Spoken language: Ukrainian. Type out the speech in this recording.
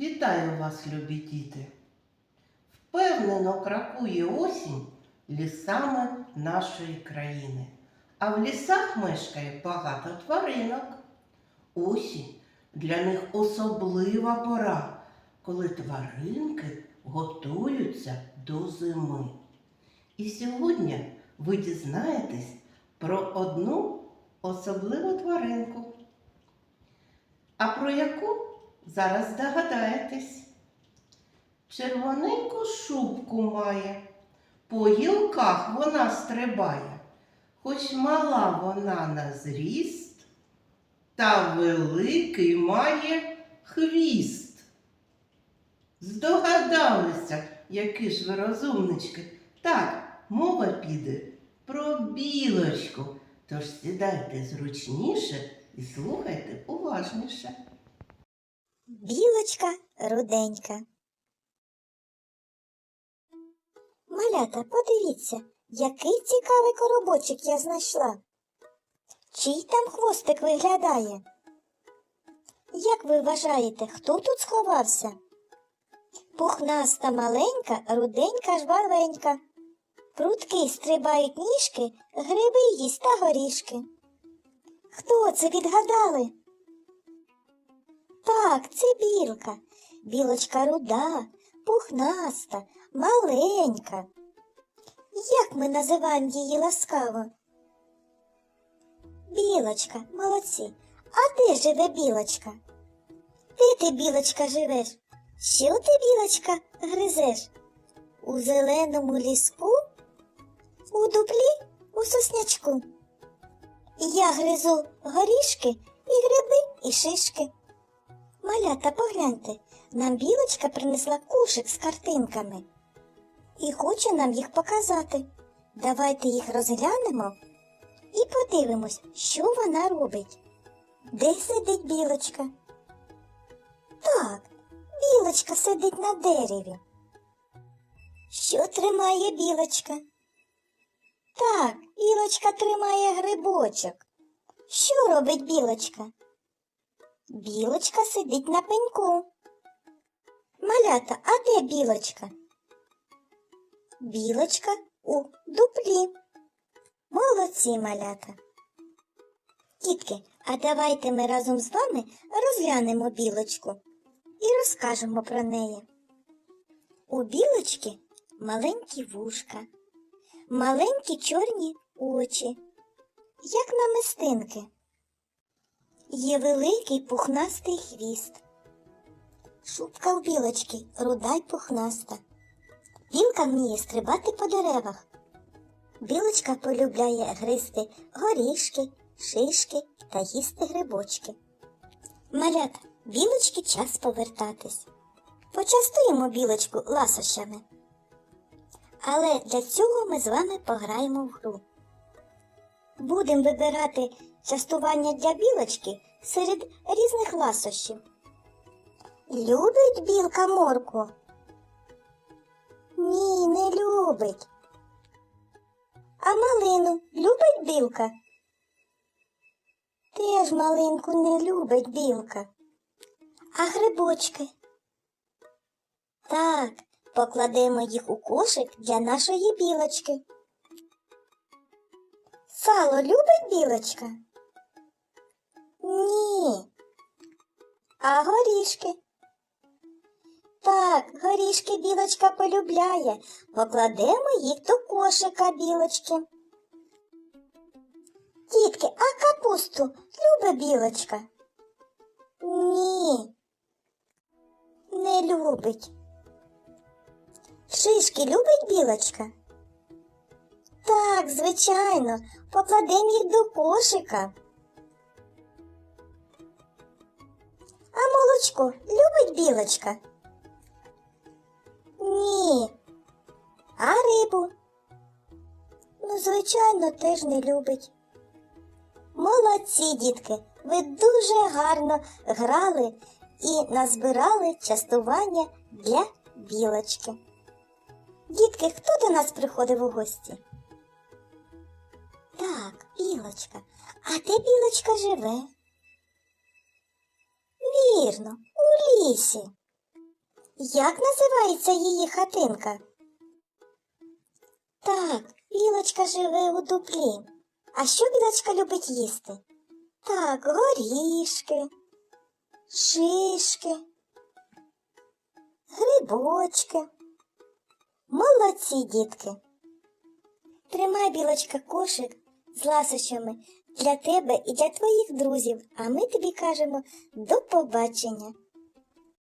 Вітаю вас, любі діти! Впевнено крокує осінь лісами нашої країни, а в лісах мешкає багато тваринок. Осінь для них особлива пора, коли тваринки готуються до зими. І сьогодні ви дізнаєтесь про одну особливу тваринку. А про яку зараз здогадаєтесь? Червоненьку шубку має, по гілках вона стрибає, хоч мала вона на зріст, та великий має хвіст. Здогадалися, які ж ви розумнички. Так, мова піде про білочку. Тож сідайте зручніше і слухайте уважніше. Білочка руденька. Малята, подивіться, який цікавий коробочок я знайшла. Чий там хвостик виглядає? Як ви вважаєте, хто тут сховався? Пухнаста маленька, руденька жвавенька. Прутки стрибають ніжки, гриби їсть та горішки. Хто це відгадали? Так, це білка. Білочка руда, пухнаста, маленька. Як ми називаємо її ласкаво? Білочка, молодці. А де живе білочка? Де ти, білочка, живеш? Що ти, білочка, гризеш? У зеленому ліску? У дуплі, у соснячку. Я гризу горішки і гриби, і шишки. Малята, погляньте, нам білочка принесла кушик з картинками і хоче нам їх показати. Давайте їх розглянемо і подивимось, що вона робить. Де сидить білочка? Так, білочка сидить на дереві. Що тримає білочка? Так, білочка тримає грибочок. Що робить білочка? Білочка сидить на пеньку. Малята, а де білочка? Білочка у дуплі. Молодці малята. Дітки, а давайте ми разом з вами розглянемо білочку і розкажемо про неї. У білочки маленькі вушка, маленькі чорні очі, як намистинки. Є великий пухнастий хвіст. Шубка у білочки руда й пухнаста. Білка вміє стрибати по деревах. Білочка полюбляє гризти горішки, шишки та їсти грибочки. Малята, білочки час повертатись. Почастуємо білочку ласощами. Але для цього ми з вами пограємо в гру. Будемо вибирати частування для білочки серед різних ласощів. Любить білка морку? Ні, не любить. А малину любить білка? Теж малинку не любить білка. А грибочки? Так, покладемо їх у кошик для нашої білочки. Сало любить білочка? Ні. А горішки? Так, горішки білочка полюбляє. Покладемо їх до кошика білочки. Дітки, а капусту любить білочка? Ні. Не любить. Шишки любить білочка? Так, звичайно, покладемо їх до кошика. А молочко любить білочка? Ні. А рибу? Ну, звичайно, теж не любить. Молодці, дітки, ви дуже гарно грали і назбирали частування для білочки. Дітки, хто до нас приходив у гості? Так, білочка. А де білочка живе? Вірно, у лісі. Як називається її хатинка? Так, білочка живе у дуплі. А що білочка любить їсти? Так, горішки, шишки, грибочки. Молодці, дітки. Тримай, білочка, кошик з ласощами для тебе і для твоїх друзів, а ми тобі кажемо до побачення.